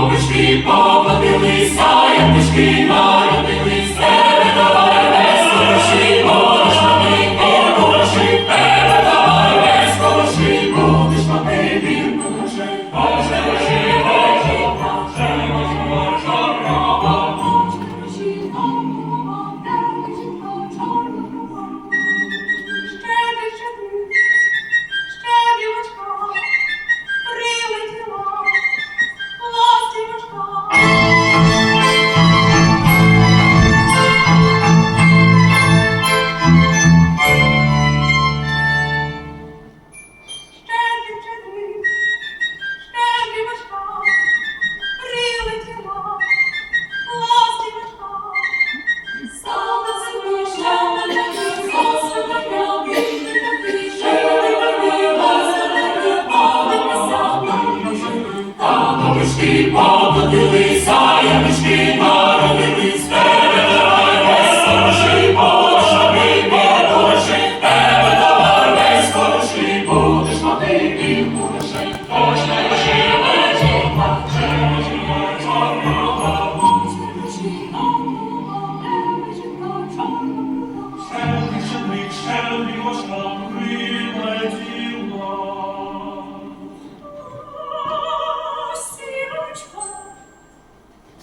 Бабушки поводилися, як народились, тебе давай весь хороший, будеш мати, і тебе давай весь хороший, будеш мати, він дуже, Янички помолилися, янички народились, тебе давай весь хороший, Божий, Божий, тебе давай весь хороший, будеш мати і будеш, Боже, живе, жива, живе, жива, чорна, Shall we, shall we, shall we, shall we,